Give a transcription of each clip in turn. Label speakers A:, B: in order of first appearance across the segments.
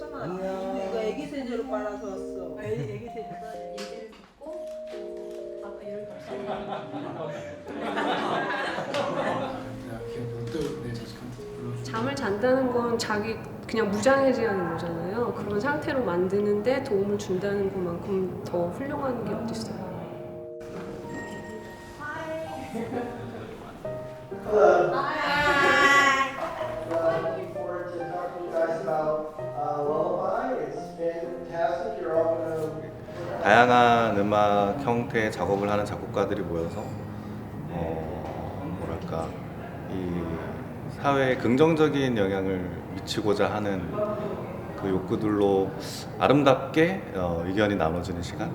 A: 안녕.
B: 이거 애기 세제로 빨아서 왔어.
C: 얘기 얘기를 듣고 아까 이런 거
A: 롯데 자식한테 불러줘.
D: 잠을 잔다는 건 자기 그냥 무장해제하는 거잖아요. 그런 상태로 만드는데 도움을 준다는 것만큼 더 훌륭한 게 어디 있어요?
E: looking
F: 다양한 음악 형태의 작업을 하는 작곡가들이 모여서 어, 뭐랄까 이 사회에 긍정적인 영향을 미치고자 하는 그 욕구들로 아름답게 어, 의견이 나눠지는 시간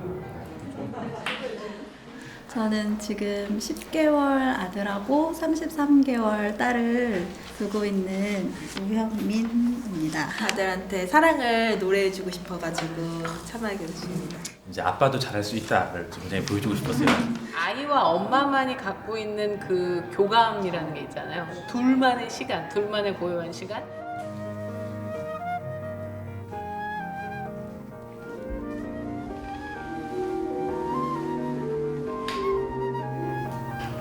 G: 저는 지금 10개월 아들하고 33개월 딸을 두고 있는 우현민입니다.
H: 아들한테 사랑을 노래해주고 싶어가지고 참여하게 됐습니다.
I: 이제 아빠도 잘할 수 있다를 굉장히 보여주고 싶었어요.
J: 아이와 엄마만이 갖고 있는 그 교감이라는 게 있잖아요. 둘만의 시간, 둘만의 고요한 시간.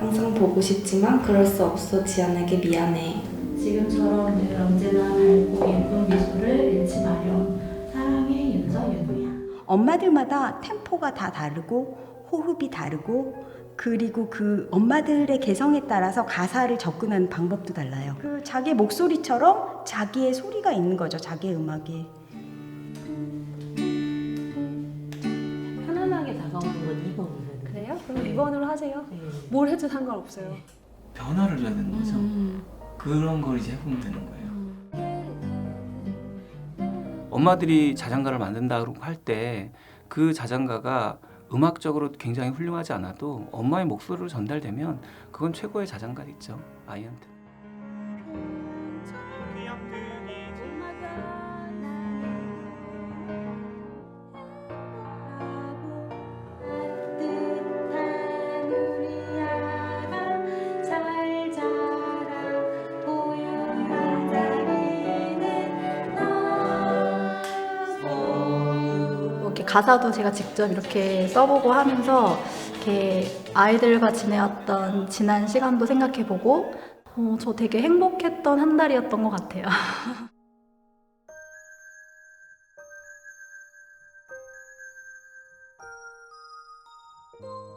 K: 항상 보고 싶지만 그럴 수 없어 지안에게 미안해.
C: 지금처럼 늘 언제나 밝고 예쁜 미소를 잃지 마렴. 사랑의 윤서윤이야.
L: 엄마들마다 템포가 다 다르고 호흡이 다르고 그리고 그 엄마들의 개성에 따라서 가사를 접근하는 방법도 달라요. 그 자기 목소리처럼 자기의 소리가 있는 거죠. 자기의 음악에.
C: 편안하게 다가오는 건 2번이
D: 그래요? 그럼 2번으로 하세요. 뭘 해도 상관없어요.
I: 변화를 줘야 되는 거죠. 그런 걸 이제 해보면 되는 거예요. 엄마들이 자장가를 만든다고 할 때 그 자장가가 음악적으로 굉장히 훌륭하지 않아도 엄마의 목소리로 전달되면 그건 최고의 자장가겠죠 아이한테.
G: 가사도 제가 직접 이렇게 써보고 하면서 이렇게 아이들과 지내왔던 지난 시간도 생각해보고 어, 저 되게 행복했던 한 달이었던 것 같아요.